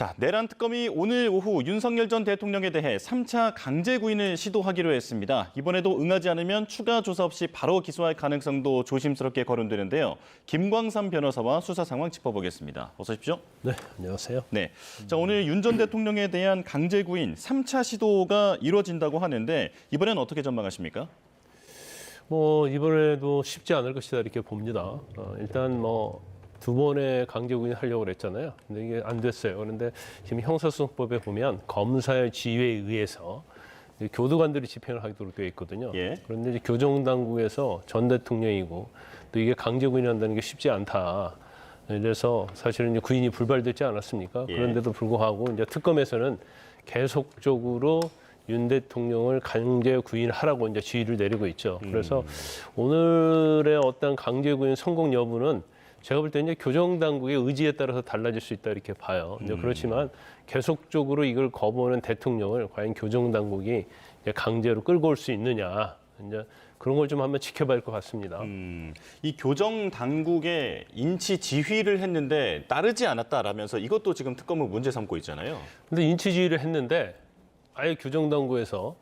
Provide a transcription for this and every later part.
자, 내란 특검이 오늘 오후 윤석열 전 대통령에 대해 3차 강제 구인을 시도하기로 했습니다. 이번에도 응하지 않으면 추가 조사 없이 바로 기소할 가능성도 조심스럽게 거론되는데요. 김광삼 변호사와 수사 상황 짚어보겠습니다. 어서 오십시오. 네, 안녕하세요. 네. 자, 오늘 윤 전 대통령에 대한 강제 구인 3차 시도가 이루어진다고 하는데 이번엔 어떻게 전망하십니까? 뭐 이번에도 쉽지 않을 것이다 이렇게 봅니다. 어, 일단 뭐 두 번의 강제 구인 하려고 그랬잖아요. 근데 이게 안 됐어요. 그런데 지금 형사소송법에 보면 검사의 지휘에 의해서 교도관들이 집행을 하도록 되어 있거든요. 예. 그런데 이제 교정 당국에서 전 대통령이고 또 이게 강제 구인한다는 게 쉽지 않다. 그래서 사실은 이제 구인이 불발됐지 않았습니까? 예. 그런데도 불구하고 이제 특검에서는 계속적으로 윤 대통령을 강제 구인하라고 이제 지휘를 내리고 있죠. 그래서 오늘의 어떤 강제 구인 성공 여부는 제가 볼때 이제 교정 당국의 의지에 따라서 달라질 수 있다 이렇게 봐요. 이제 그렇지만 계속적으로 이걸 거부하는 대통령을 과연 교정 당국이 강제로 끌고 올 수 있느냐 이제 그런 걸 좀 한번 지켜봐야 할 것 같습니다. 음, 이 교정 당국의 인치 지휘를 했는데 따르지 않았다라면서 이것도 지금 특검을 문제 삼고 있잖아요. 근데 인치 지휘를 했는데 아예 교정 당국에서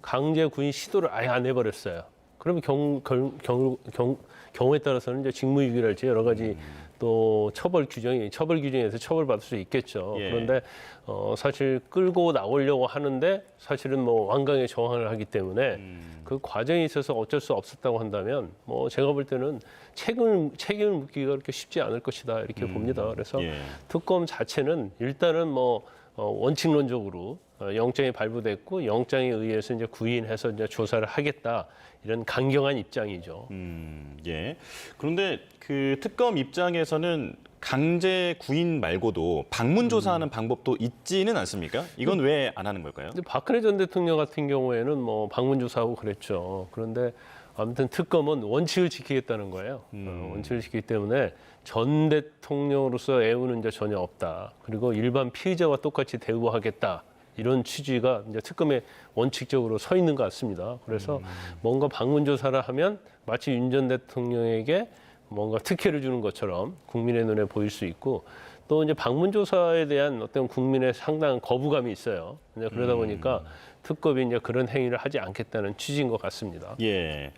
강제 구인 시도를 아예 안 해버렸어요. 그러면 경, 경, 경, 경, 경우에 따라서는 이제 직무유기랄지 여러 가지 또 처벌 규정이 처벌 규정에서 처벌받을 수 있겠죠. 예. 그런데 어, 사실 끌고 나오려고 하는데 사실은 뭐 완강히 저항을 하기 때문에 그 과정에 있어서 어쩔 수 없었다고 한다면 뭐 제가 볼 때는 책임을 책임을 묻기가 그렇게 쉽지 않을 것이다 이렇게 봅니다. 그래서 예. 특검 자체는 일단은 뭐 어, 원칙론적으로 어, 영장이 발부됐고 영장에 의해서 이제 구인해서 이제 조사를 하겠다 이런 강경한 입장이죠. 음, 예. 그런데 그 특검 입장에서는 강제 구인 말고도 방문 조사하는 방법도 있지는 않습니까? 이건 왜 안 하는 걸까요? 박근혜 전 대통령 같은 경우에는 뭐 방문 조사하고 그랬죠. 그런데 아무튼 특검은 원칙을 지키겠다는 거예요. 어, 원칙을 지키기 때문에 전 대통령으로서 애우는 이제 전혀 없다. 그리고 일반 피의자와 똑같이 대우하겠다. 이런 취지가 이제 특검에 원칙적으로 서 있는 것 같습니다. 그래서 뭔가 방문 조사를 하면 마치 윤 전 대통령에게 뭔가 특혜를 주는 것처럼 국민의 눈에 보일 수 있고 또 이제 방문 조사에 대한 어떤 국민의 상당한 거부감이 있어요. 그러다 보니까 특검이 이제 그런 행위를 하지 않겠다는 취지인 것 같습니다. 예.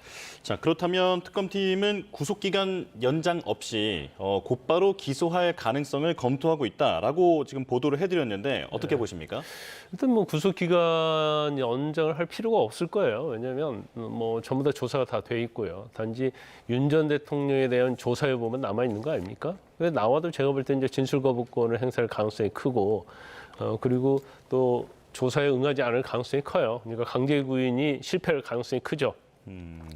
자, 그렇다면 특검팀은 구속기간 연장 없이 어, 곧바로 기소할 가능성을 검토하고 있다라고 지금 보도를 해드렸는데 어떻게 보십니까? 일단 뭐 구속 기간 연장을 할 필요가 없을 거예요. 왜냐하면 뭐 전부 다 조사가 다 돼 있고요. 단지 윤 전 대통령에 대한 조사 여부만 남아 있는 거 아닙니까? 근데 나와도 제가 볼 때 이제 진술 거부권을 행사할 가능성이 크고 어 그리고 또 조사에 응하지 않을 가능성이 커요. 그러니까 강제 구인이 실패할 가능성이 크죠.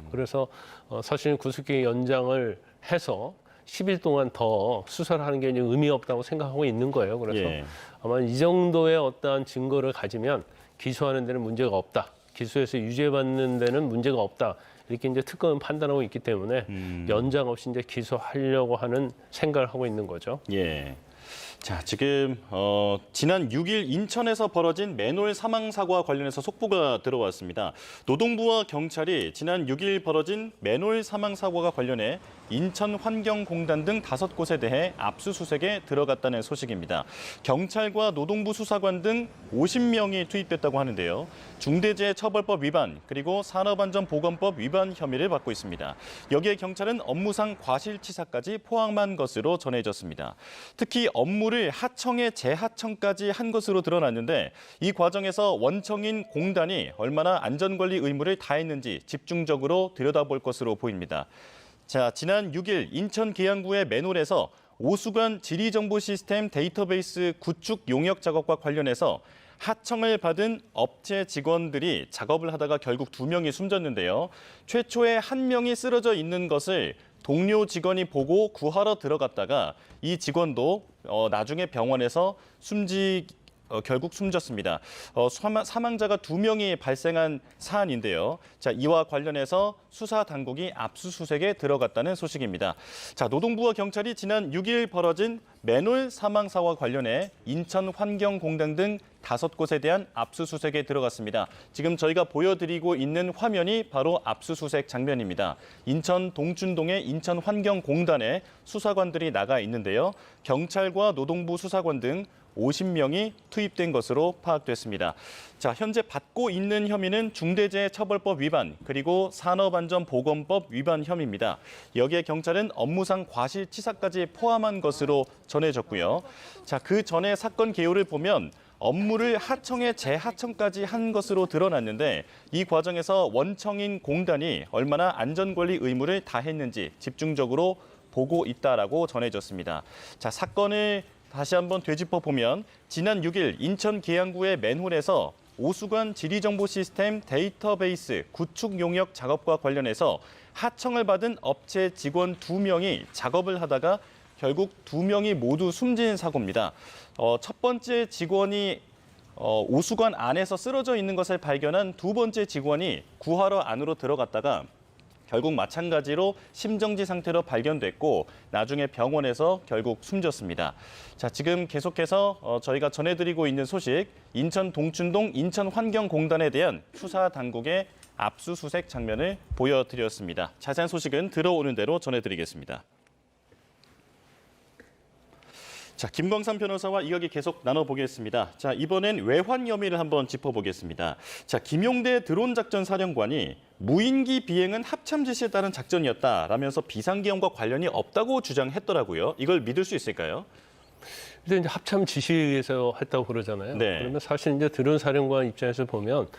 그래서 어, 사실 구속기간 연장을 해서 10일 동안 더 수사를 하는 게 의미 없다고 생각하고 있는 거예요. 그래서 예. 아마 이 정도의 어떠한 증거를 가지면 기소하는 데는 문제가 없다. 기소해서 유죄받는 데는 문제가 없다. 이렇게 이제 특검은 판단하고 있기 때문에 연장 없이 이제 기소하려고 하는 생각을 하고 있는 거죠. 예. 자, 지금 어, 지난 6일 인천에서 벌어진 맨홀 사망 사고와 관련해서 속보가 들어왔습니다. 노동부와 경찰이 지난 6일 벌어진 맨홀 사망 사고와 관련해 인천 환경공단 등 다섯 곳에 대해 압수수색에 들어갔다는 소식입니다. 경찰과 노동부 수사관 등 50명이 투입됐다고 하는데요. 중대재해처벌법 위반 그리고 산업안전보건법 위반 혐의를 받고 있습니다. 여기에 경찰은 업무상 과실치사까지 포함한 것으로 전해졌습니다. 특히 업무 를 하청에 재하청까지 한 것으로 드러났는데 이 과정에서 원청인 공단이 얼마나 안전관리 의무를 다했는지 집중적으로 들여다볼 것으로 보입니다. 자, 지난 6일 인천 계양구의 맨홀에서 오수관 지리정보 시스템 데이터베이스 구축 용역 작업과 관련해서 하청을 받은 업체 직원들이 작업을 하다가 결국 두 명이 숨졌는데요. 최초에 한 명이 쓰러져 있는 것을 동료 직원이 보고 구하러 들어갔다가 이 직원도 어, 나중에 병원에서 숨지 어, 결국 숨졌습니다. 어, 사망, 사망 자가 두 명이 발생한 사안인데요. 자, 이와 관련해서 수사 당국이 압수수색에 들어갔다는 소식입니다. 자, 노동부와 경찰이 지난 6일 벌어진 맨홀 사망 사고와 관련해 인천 환경공단 등 다섯 곳에 대한 압수수색에 들어갔습니다. 지금 저희가 보여드리고 있는 화면이 바로 압수수색 장면입니다. 인천 동춘동의 인천 환경공단에 수사관들이 나가 있는데요. 경찰과 노동부 수사관 등 50명이 투입된 것으로 파악됐습니다. 자, 현재 받고 있는 혐의는 중대재해처벌법 위반 그리고 산업안전보건법 위반 혐의입니다. 여기에 경찰은 업무상 과실치사까지 포함한 것으로 전해졌고요. 자, 그 전에 사건 개요를 보면 업무를 하청에 재하청까지 한 것으로 드러났는데 이 과정에서 원청인 공단이 얼마나 안전관리 의무를 다했는지 집중적으로 보고 있다라고 전해졌습니다. 자, 사건을 다시 한번 되짚어 보면 지난 6일 인천 계양구의 맨홀에서 오수관 지리정보 시스템 데이터베이스 구축 용역 작업과 관련해서 하청을 받은 업체 직원 두명이 작업을 하다가 결국 두명이 모두 숨진 사고입니다. 어, 첫 번째 직원이 어, 오수관 안에서 쓰러져 있는 것을 발견한 두 번째 직원이 구하러 안으로 들어갔다가 결국 마찬가지로 심정지 상태로 발견됐고 나중에 병원에서 결국 숨졌습니다. 자, 지금 계속해서 어, 저희가 전해드리고 있는 소식 인천 동춘동 인천환경공단에 대한 수사 당국의 압수수색 장면을 보여드렸습니다. 자세한 소식은 들어오는 대로 전해드리겠습니다. 자, 김광삼 변호사와 이야기 계속 나눠보겠습니다. 자, 이번엔 외환 혐의를 한번 짚어보겠습니다. 자, 김용대 드론 작전 사령관이 무인기 비행은 합참 지시에 따른 작전이었다라면서 비상계엄과 관련이 없다고 주장했더라고요. 이걸 믿을 수 있을까요? 근데 이제 합참 지시에 의해서 했다고 그러잖아요. 네. 그러면 사실 이제 드론 사령관 입장에서 보면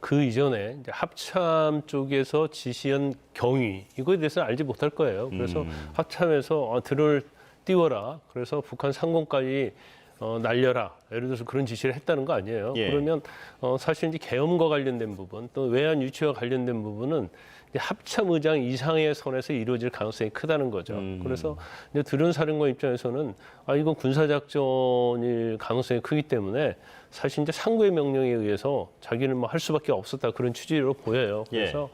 그 이전에 이제 합참 쪽에서 지시한 경위 이거에 대해서 알지 못할 거예요. 그래서 음. 합참에서 어, 드론을 띄워라. 그래서 북한 상공까지 어, 날려라. 예를 들어서 그런 지시를 했다는 거 아니에요. 예. 그러면 어, 사실 이제 계엄과 관련된 부분 또 외환 유치와 관련된 부분은 합참 의장 이상의 선에서 이루어질 가능성이 크다는 거죠. 음. 그래서 이제 드론 사령관 입장에서는 아 이건 군사 작전일 가능성이 크기 때문에 사실 이제 상부의 명령에 의해서 자기는 뭐 할 수밖에 없었다 그런 취지로 보여요. 예. 그래서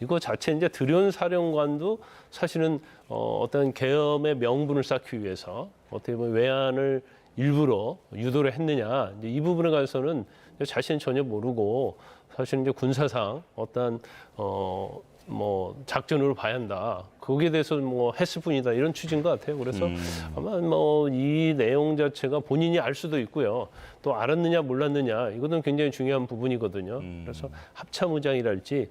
이거 자체 이제 드론 사령관도 사실은 어, 어떤 계엄의 명분을 쌓기 위해서 어떻게 보면 외환을 일부러 유도를 했느냐 이제 이 부분에 관해서는 자신은 전혀 모르고 사실 이제 군사상 어떤 어 뭐 작전으로 봐야 한다. 거기에 대해서 뭐 했을 뿐이다 이런 취지인 것 같아요. 그래서 음. 아마 뭐 이 내용 자체가 본인이 알 수도 있고요. 또 알았느냐 몰랐느냐 이거는 굉장히 중요한 부분이거든요. 음. 그래서 합참 의장이랄지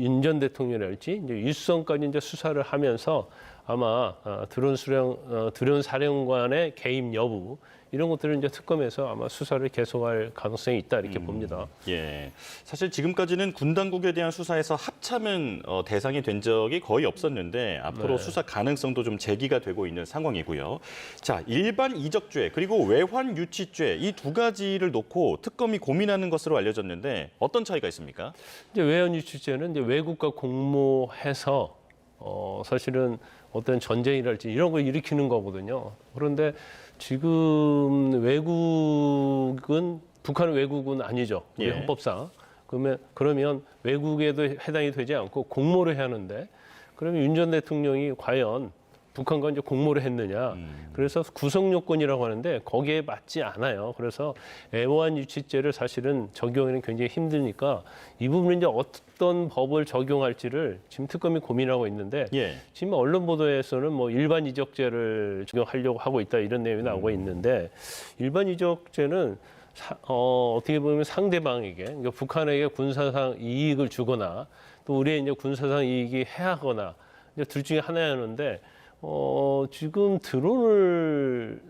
윤 전 대통령이랄지 이제 일선까지 이제 수사를 하면서 아마 어, 드론 수령 어, 드론 사령관의 개입 여부 이런 것들을 이제 특검에서 아마 수사를 계속할 가능성이 있다 이렇게 봅니다. 예. 사실 지금까지는 군 당국에 대한 수사에서 합참은 어, 대상이 된 적이 거의 없었는데 앞으로 네. 수사 가능성도 좀 제기가 되고 있는 상황이고요. 자, 일반 이적죄 그리고 외환 유치죄 이 두 가지를 놓고 특검이 고민하는 것으로 알려졌는데 어떤 차이가 있습니까? 이제 외환 유치죄는 이제 외국과 공모해서 어 사실은 어떤 전쟁이랄지 이런 걸 일으키는 거거든요. 그런데 지금 외국은 북한은 외국은 아니죠. 우리 예. 헌법상. 그러면 그러면 외국에도 해당이 되지 않고 공모를 해야 하는데 그러면 윤 전 대통령이 과연 북한과 이제 공모를 했느냐. 그래서 구성 요건이라고 하는데 거기에 맞지 않아요. 그래서 애완 유치죄를 사실은 적용하기는 굉장히 힘드니까 이 부분은 이제 어떤 법을 적용할지를 지금 특검이 고민하고 있는데 예. 지금 언론 보도에서는 뭐 일반 이적죄를 적용하려고 하고 있다 이런 내용이 나오고 있는데 일반 이적죄는 사- 어, 어떻게 보면 상대방에게 그러니까 북한에게 군사상 이익을 주거나 또 우리의 이제 군사상 이익이 해하거나 이제 둘 중에 하나였는데 어, 지금 드론을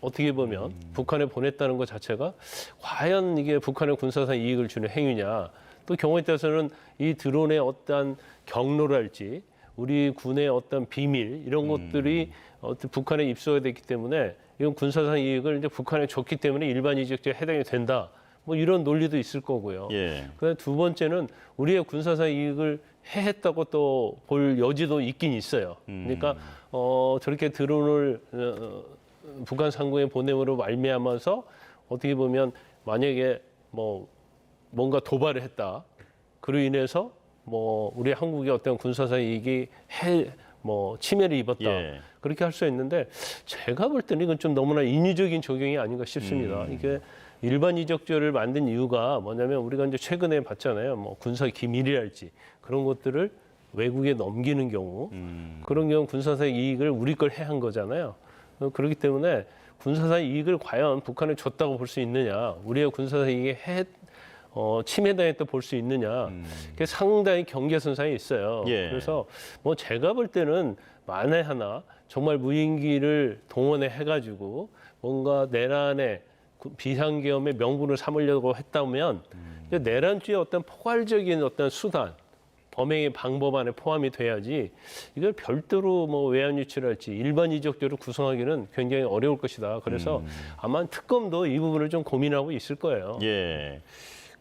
어떻게 보면 북한에 보냈다는 것 자체가 과연 이게 북한의 군사상 이익을 주는 행위냐. 또 경우에 따라서는 이 드론의 어떤 경로랄지 우리 군의 어떤 비밀 이런 것들이 어떤 북한에 입수가 됐기 때문에 이건 군사상 이익을 이제 북한에 줬기 때문에 일반 이적죄에 해당이 된다 뭐 이런 논리도 있을 거고요. 예. 그다음 두 번째는 우리의 군사상 이익을 해했다고 또 볼 여지도 있긴 있어요. 그러니까 어, 저렇게 드론을 어, 북한 상공에 보냄으로 말미암아서 어떻게 보면 만약에 뭐 뭔가 도발을 했다. 그로 인해서 뭐 우리 한국의 어떤 군사상 이익이 해 뭐 침해를 입었다. 예. 그렇게 할 수 있는데 제가 볼 때는 이건 좀 너무나 인위적인 적용이 아닌가 싶습니다. 이게 일반 이적죄를 만든 이유가 뭐냐면 우리가 이제 최근에 봤잖아요. 뭐 군사 기밀이랄지 그런 것들을 외국에 넘기는 경우 음. 그런 경우 군사상 이익을 우리 걸 해한 거잖아요. 어, 그렇기 때문에 군사상 이익을 과연 북한에 줬다고 볼 수 있느냐, 우리의 군사상 이익에 해, 어, 침해당했다 볼 수 있느냐, 그게 상당히 경계선상에 있어요. 예. 그래서 뭐 제가 볼 때는 만에 하나 정말 무인기를 동원해 해가지고 뭔가 내란의 구- 비상계엄의 명분을 삼으려고 했다면 이제 내란주의 어떤 포괄적인 어떤 수단 범행의 방법 안에 포함이 돼야지 이걸 별도로 뭐 외환 유치할지 일반 이적적으로 구성하기는 굉장히 어려울 것이다. 그래서 아마 특검도 이 부분을 좀 고민하고 있을 거예요. 예.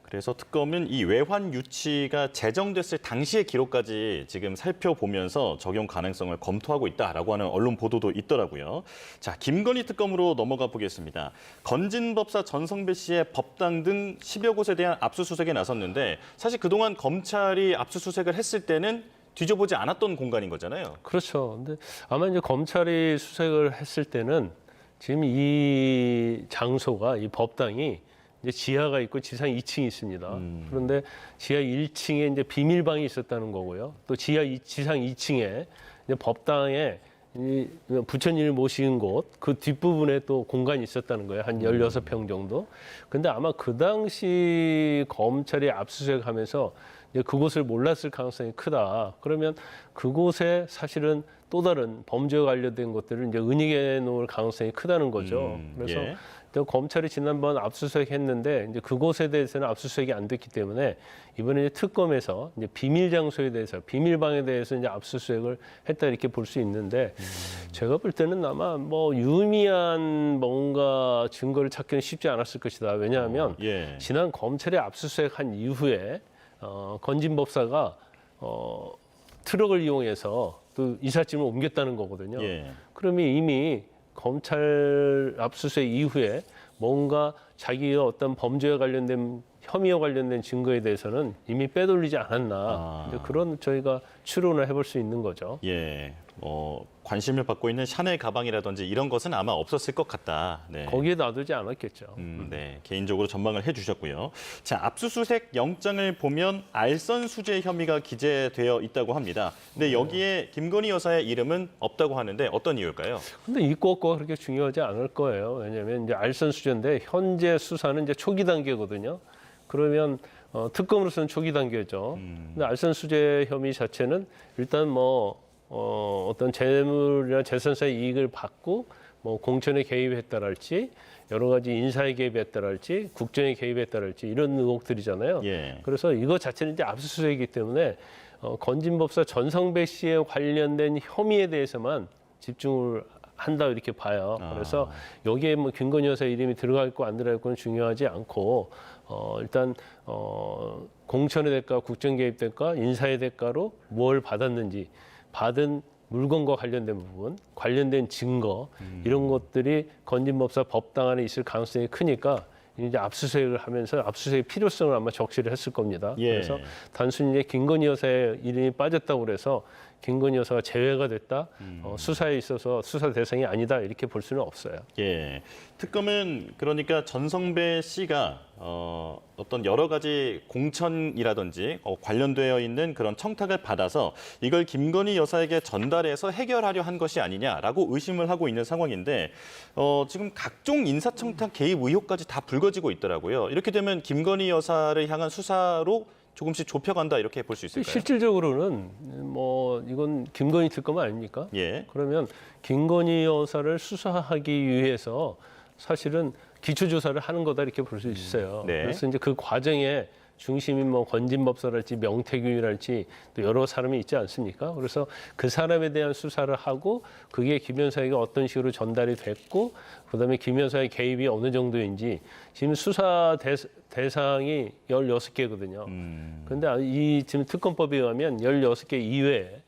그래서 특검은 이 외환 유치가 제정됐을 당시의 기록까지 지금 살펴보면서 적용 가능성을 검토하고 있다라고 하는 언론 보도도 있더라고요. 자, 김건희 특검으로 넘어가 보겠습니다. 건진법사 전성배 씨의 법당 등 10여 곳에 대한 압수수색에 나섰는데 사실 그동안 검찰이 압수수색을 했을 때는 뒤져보지 않았던 공간인 거잖아요. 그렇죠. 근데 아마 이제 검찰이 수색을 했을 때는 지금 이 장소가 이 법당이 이제 지하가 있고 지상 2층이 있습니다. 그런데 지하 1층에 이제 비밀방이 있었다는 거고요. 또 지하 이, 지상 2층에 이제 법당에 이 부처님을 모시는 곳그 뒷부분에 또 공간이 있었다는 거예요. 한 16평 정도. 근데 아마 그 당시 검찰이 압수수색하면서 그곳을 몰랐을 가능성이 크다. 그러면 그곳에 사실은 또 다른 범죄와 관련된 것들을 이제 은닉해 놓을 가능성이 크다는 거죠. 음, 그래서 예. 또 검찰이 지난번 압수수색 했는데 이제 그곳에 대해서는 압수수색이 안 됐기 때문에 이번에 이제 특검에서 이제 비밀 장소에 대해서 비밀방에 대해서 이제 압수수색을 했다 이렇게 볼 수 있는데 제가 볼 때는 아마 뭐 유미한 뭔가 증거를 찾기는 쉽지 않았을 것이다. 왜냐하면 예. 지난 검찰이 압수수색한 이후에 어, 건진법사가 어, 트럭을 이용해서 또 이삿짐을 옮겼다는 거거든요. 예. 그러면 이미 검찰 압수수색 이후에 뭔가 자기의 어떤 범죄와 관련된 혐의와 관련된 증거에 대해서는 이미 빼돌리지 않았나 아. 이제 그런 저희가 추론을 해볼 수 있는 거죠. 예. 어, 관심을 받고 있는 샤넬 가방이라든지 이런 것은 아마 없었을 것 같다. 네. 거기에 놔두지 않았겠죠. 음, 네, 개인적으로 전망을 해주셨고요. 자, 압수수색 영장을 보면 알선 수재 혐의가 기재되어 있다고 합니다. 근데 여기에 김건희 여사의 이름은 없다고 하는데 어떤 이유일까요? 근데 있고 없고가 그렇게 중요하지 않을 거예요. 왜냐하면 이제 알선 수재인데 현재 수사는 이제 초기 단계거든요. 그러면 어, 특검으로서는 초기 단계죠. 근데 알선 수재 혐의 자체는 일단 뭐 어, 어떤 재물이나 재산사의 이익을 받고 뭐 공천에 개입했다랄지 여러 가지 인사에 개입했다랄지 국정에 개입했다랄지 이런 의혹들이잖아요. 예. 그래서 이거 자체는 이제 압수수색이기 때문에 어, 건진법사 전성배 씨에 관련된 혐의에 대해서만 집중을 한다 이렇게 봐요. 아. 그래서 여기에 뭐 김건희 여사 이름이 들어가 있고 안 들어가 있고는 중요하지 않고 어, 일단 어, 공천의 대가, 국정 개입 대가, 인사의 대가로 뭘 받았는지 받은 물건과 관련된 부분, 관련된 증거 이런 것들이 건진법사 법당 안에 있을 가능성이 크니까 이제 압수수색을 하면서 압수수색의 필요성을 아마 적시를 했을 겁니다. 예. 그래서 단순히 김건희 여사의 이름이 빠졌다고 그래서 김건희 여사가 제외가 됐다, 어, 수사에 있어서 수사 대상이 아니다 이렇게 볼 수는 없어요. 예. 특검은 그러니까 전성배 씨가 어, 어떤 여러 가지 공천이라든지 어, 관련되어 있는 그런 청탁을 받아서 이걸 김건희 여사에게 전달해서 해결하려 한 것이 아니냐라고 의심을 하고 있는 상황인데 어, 지금 각종 인사청탁 개입 의혹까지 다 불거지고 있더라고요. 이렇게 되면 김건희 여사를 향한 수사로 조금씩 좁혀간다 이렇게 볼 수 있을까요? 실질적으로는 뭐 이건 김건희 특검 아닙니까? 예. 그러면 김건희 여사를 수사하기 위해서 사실은 기초조사를 하는 거다 이렇게 볼 수 있어요. 네. 그래서 이제 그 과정에 중심이 뭐 건진법사랄지 명태균이랄지 또 여러 사람이 있지 않습니까? 그래서 그 사람에 대한 수사를 하고 그게 김 여사에게 어떤 식으로 전달이 됐고 그다음에 김 여사의 개입이 어느 정도인지 지금 수사 대, 대상이 16개거든요. 음, 그런데 이 지금 특검법에 의하면 16개 이외에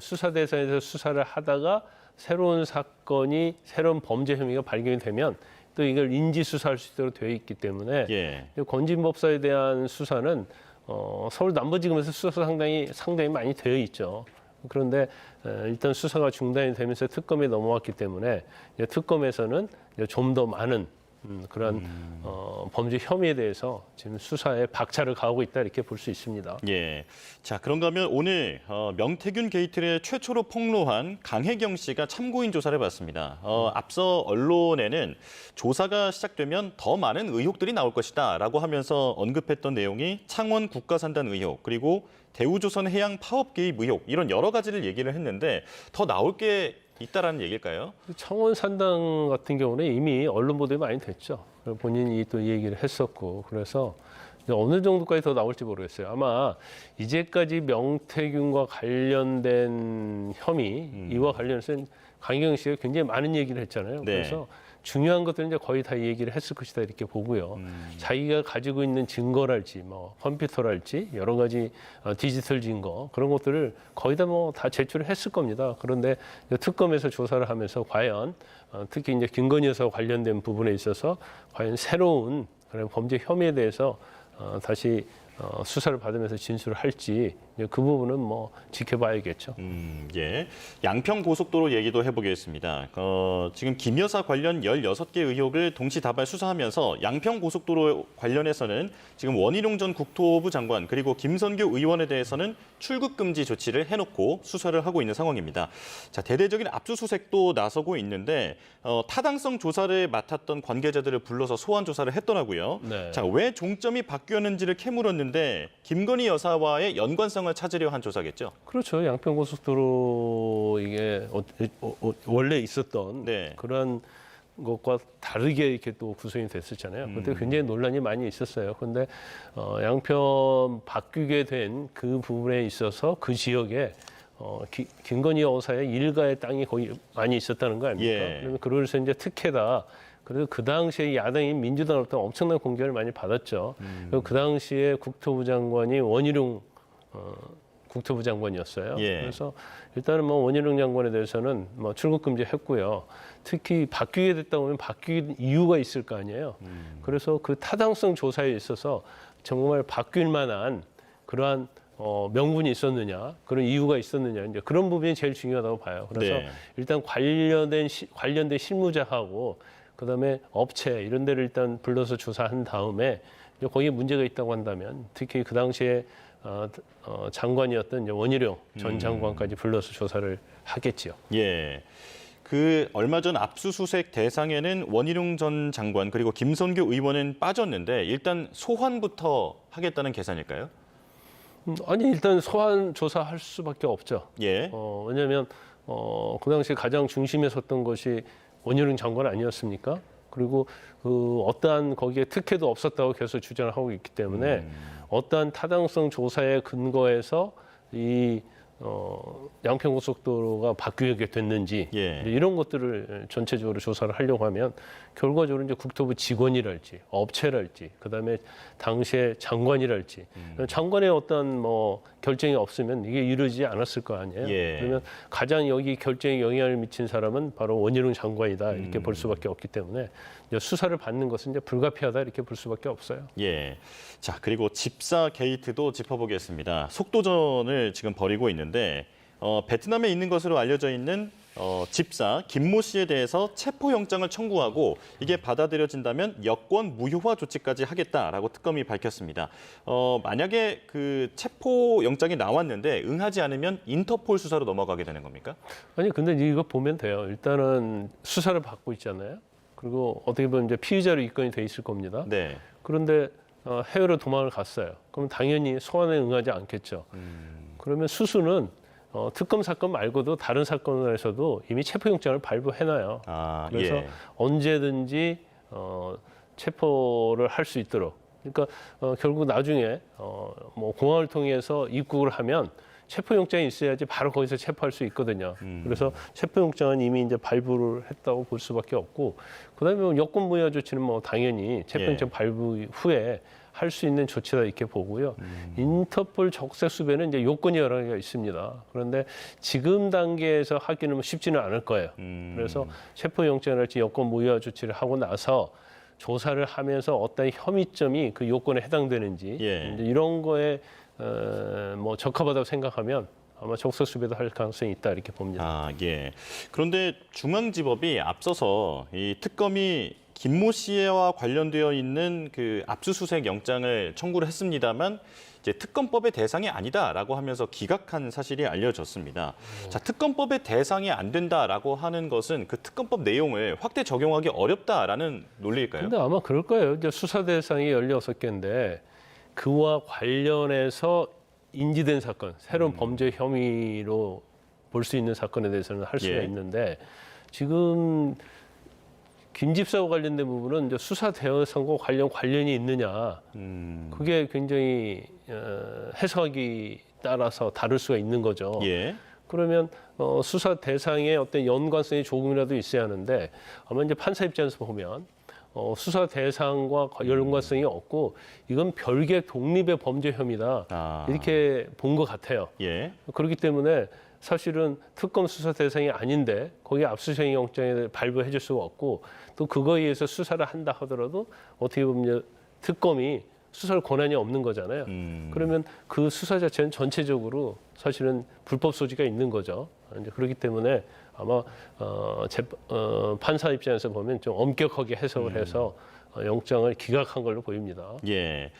수사 대상에서 수사를 하다가 새로운 사건이 새로운 범죄 혐의가 발견이 되면 또 이걸 인지 수사할 수 있도록 되어 있기 때문에 예. 건진법사에 대한 수사는 어, 서울 남부지검에서 수사 상당히 상당히 많이 되어 있죠. 그런데 어, 일단 수사가 중단이 되면서 특검에 넘어왔기 때문에 특검에서는 좀 더 많은 음, 그런 어, 범죄 혐의에 대해서 지금 수사에 박차를 가하고 있다 이렇게 볼 수 있습니다. 예. 자, 그런가 하면 오늘 어, 명태균 게이트를 최초로 폭로한 강혜경 씨가 참고인 조사를 받습니다. 어, 앞서 언론에는 조사가 시작되면 더 많은 의혹들이 나올 것이다 라고 하면서 언급했던 내용이 창원 국가산단 의혹 그리고 대우조선 해양 파업 개입 의혹 이런 여러 가지를 얘기를 했는데 더 나올 게 있다라는 얘기일까요? 창원 산당 같은 경우는 이미 언론 보도에 많이 됐죠. 본인이 또 이 얘기를 했었고 그래서 어느 정도까지 더 나올지 모르겠어요. 아마 이제까지 명태균과 관련된 혐의 이와 관련해서 강경 씨가 굉장히 많은 얘기를 했잖아요. 네. 그래서 중요한 것들은 이제 거의 다 얘기를 했을 것이다 이렇게 보고요. 자기가 가지고 있는 증거랄지 뭐 컴퓨터랄지 여러 가지 어, 디지털 증거 그런 것들을 거의 다 뭐 다 제출을 했을 겁니다. 그런데 특검에서 조사를 하면서 과연 어, 특히 이제 김건희 여사 관련된 부분에 있어서 과연 새로운 그런 범죄 혐의에 대해서 어, 다시 어, 수사를 받으면서 진술을 할지 그 부분은 뭐 지켜봐야겠죠. 음, 예. 양평 고속도로 얘기도 해보겠습니다. 어, 지금 김 여사 관련 16개 의혹을 동시다발 수사하면서 양평 고속도로 관련해서는 지금 원희룡 전 국토부 장관 그리고 김선규 의원에 대해서는 출국 금지 조치를 해놓고 수사를 하고 있는 상황입니다. 자, 대대적인 압수수색도 나서고 있는데 어, 타당성 조사를 맡았던 관계자들을 불러서 소환 조사를 했더라고요. 네. 자, 왜 종점이 바뀌었는지를 캐물었는데 김건희 여사와의 연관성을 찾으려 한 조사겠죠. 그렇죠. 양평고속도로 이게 어, 어, 어, 원래 있었던 네. 그런 것과 다르게 이렇게 또 구성이 됐었잖아요. 그때 굉장히 논란이 많이 있었어요. 그런데 어, 양평 바뀌게 된 그 부분에 있어서 그 지역에 어, 기, 김건희 여사의 일가의 땅이 거의 많이 있었다는 거 아닙니까? 예. 그러면 그래서 이제 특혜다. 그래서 그 당시에 야당인 민주당으로부터 엄청난 공격을 많이 받았죠. 그리고 그 당시에 국토부 장관이 원희룡 어, 국토부 장관이었어요. 예. 그래서 일단은 뭐 원희룡 장관에 대해서는 뭐 출국 금지했고요. 특히 바뀌게 됐다 보면 바뀐 이유가 있을 거 아니에요. 그래서 그 타당성 조사에 있어서 정말 바뀔 만한 그러한 어, 명분이 있었느냐, 그런 이유가 있었느냐, 이제 그런 부분이 제일 중요하다고 봐요. 그래서 네. 일단 관련된 시, 관련된 실무자하고 그다음에 업체 이런 데를 일단 불러서 조사한 다음에 이제 거기에 문제가 있다고 한다면 특히 그 당시에 어, 어, 장관이었던 이제 원희룡 전 장관까지 불러서 조사를 하겠지요. 예. 그 얼마 전 압수수색 대상에는 원희룡 전 장관 그리고 김선규 의원은 빠졌는데 일단 소환부터 하겠다는 계산일까요? 음, 아니 일단 소환 조사할 수밖에 없죠. 예. 어, 왜냐하면 어, 그 당시 가장 중심에 섰던 것이 원희룡 장관 아니었습니까? 그리고 그 어떠한 거기에 특혜도 없었다고 계속 주장을 하고 있기 때문에 음. 어떠한 타당성 조사에 근거해서 이 어, 양평고속도로가 바뀌게 됐는지 예. 이런 것들을 전체적으로 조사를 하려고 하면 결과적으로 이제 국토부 직원이랄지 업체랄지 그다음에 당시에 장관이랄지 음. 장관의 어떤 뭐 결정이 없으면 이게 이루어지지 않았을 거 아니에요. 예. 그러면 가장 여기 결정에 영향을 미친 사람은 바로 원희룡 장관이다 이렇게 음. 볼 수밖에 없기 때문에 수사를 받는 것은 이제 불가피하다 이렇게 볼 수밖에 없어요. 예. 자, 그리고 집사 게이트도 짚어보겠습니다. 속도전을 지금 벌이고 있는 데 어, 베트남에 있는 것으로 알려져 있는 어, 집사 김모 씨에 대해서 체포영장을 청구하고 이게 받아들여진다면 여권 무효화 조치까지 하겠다라고 특검이 밝혔습니다. 어, 만약에 그 체포영장이 나왔는데 응하지 않으면 인터폴 수사로 넘어가게 되는 겁니까? 아니 근데 이거 보면 돼요. 일단은 수사를 받고 있잖아요. 그리고 어떻게 보면 이제 피의자로 입건이 돼 있을 겁니다. 네. 그런데 어, 해외로 도망을 갔어요. 그럼 당연히 소환에 응하지 않겠죠. 그러면 수수는 어, 특검 사건 말고도 다른 사건에서도 이미 체포영장을 발부해놔요. 아, 그래서 예. 언제든지 어, 체포를 할 수 있도록. 그러니까 어, 결국 나중에 어, 뭐 공항을 통해서 입국을 하면 체포영장이 있어야지 바로 거기서 체포할 수 있거든요. 그래서 체포영장은 이미 이제 발부를 했다고 볼 수밖에 없고, 그다음에 뭐 여권 무효 조치는 뭐 당연히 체포영장 발부 후에 할 수 있는 조치다 이렇게 보고요. 인터폴 적색 수배는 이제 요건이 여러 개가 있습니다. 그런데 지금 단계에서 하기는 뭐 쉽지는 않을 거예요. 음. 그래서 체포영장이랄지 여권 무효화 조치를 하고 나서 조사를 하면서 어떤 혐의점이 그 요건에 해당되는지 예. 이런 거에 어, 뭐 적합하다고 생각하면 아마 적석수배도 할 가능성이 있다 이렇게 봅니다. 아, 예. 그런데 중앙지법이 앞서서 이 특검이 김모 씨와 관련되어 있는 그 압수수색 영장을 청구를 했습니다만 이제 특검법의 대상이 아니다라고 하면서 기각한 사실이 알려졌습니다. 자, 특검법의 대상이 안 된다라고 하는 것은 그 특검법 내용을 확대 적용하기 어렵다라는 논리일까요? 근데 아마 그럴 거예요. 이제 수사 대상이 16개인데 그와 관련해서 인지된 사건, 새로운 음. 범죄 혐의로 볼 수 있는 사건에 대해서는 할 수가 예. 있는데 지금 김 집사와 관련된 부분은 이제 수사 대상과 관련 관련이 있느냐 음, 그게 굉장히 어, 해석하기 따라서 다를 수가 있는 거죠. 예. 그러면 어, 수사 대상에 어떤 연관성이 조금이라도 있어야 하는데 아마 이제 판사 입장에서 보면 어, 수사 대상과 과- 연관성이 없고 이건 별개 독립의 범죄 혐의다 아, 이렇게 본 것 같아요. 예. 그렇기 때문에 사실은 특검 수사 대상이 아닌데 거기 압수수색 영장을 발부해 줄 수가 없고 또 그거에 의해서 수사를 한다 하더라도 어떻게 보면 특검이 수사할 권한이 없는 거잖아요. 음, 그러면 그 수사 자체는 전체적으로 사실은 불법 소지가 있는 거죠. 이제 그렇기 때문에 아마 어, 재, 어, 판사 입장에서 보면 좀 엄격하게 해석을 해서 어, 영장을 기각한 걸로 보입니다. 예.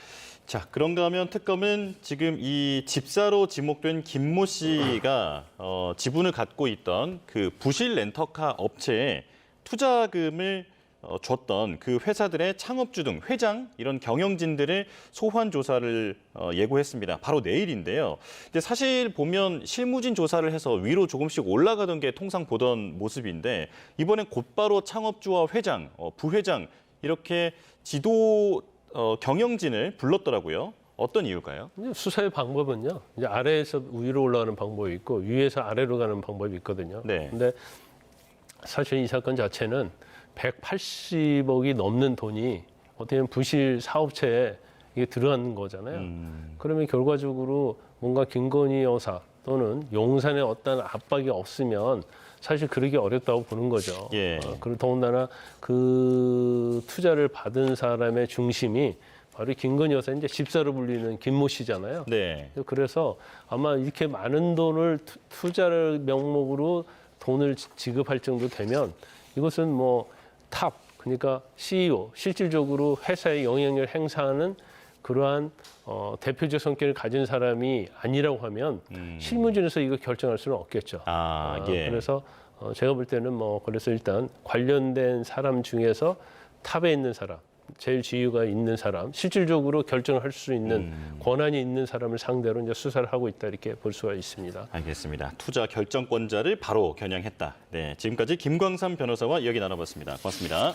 자, 그런가 하면 특검은 지금 이 집사로 지목된 김모 씨가 어, 지분을 갖고 있던 그 부실 렌터카 업체에 투자금을 어, 줬던 그 회사들의 창업주 등 회장 이런 경영진들을 소환 조사를 어, 예고했습니다. 바로 내일인데요. 근데 사실 보면 실무진 조사를 해서 위로 조금씩 올라가던 게 통상 보던 모습인데 이번엔 곧바로 창업주와 회장, 어, 부회장 이렇게 지도 어, 경영진을 불렀더라고요. 어떤 이유일까요? 수사의 방법은요. 이제 아래에서 위로 올라가는 방법이 있고 위에서 아래로 가는 방법이 있거든요. 네. 근데 사실 이 사건 자체는 180억이 넘는 돈이 어떻게 보면 부실 사업체에 이게 들어가는 거잖아요. 음, 그러면 결과적으로 뭔가 김건희 여사 또는 용산에 어떤 압박이 없으면 사실 그러기 어렵다고 보는 거죠. 예. 어, 그리고 더군다나 그 투자를 받은 사람의 중심이 바로 김건희 여사 이제 집사로 불리는 김모 씨잖아요. 네. 그래서 아마 이렇게 많은 돈을 투- 투자를 명목으로 돈을 지- 지급할 정도 되면 이것은 뭐 탑 그러니까 CEO 실질적으로 회사의 영향력을 행사하는 그러한 어, 대표적 성격을 가진 사람이 아니라고 하면 음. 실무진에서 이거 결정할 수는 없겠죠. 아, 어, 예. 그래서 어, 제가 볼 때는 뭐 그래서 일단 관련된 사람 중에서 탑에 있는 사람, 제일 지위가 있는 사람, 실질적으로 결정을 할수 있는 음. 권한이 있는 사람을 상대로 이제 수사를 하고 있다 이렇게 볼 수가 있습니다. 알겠습니다. 투자 결정권자를 바로 겨냥했다. 네, 지금까지 김광삼 변호사와 이야기 나눠봤습니다. 고맙습니다.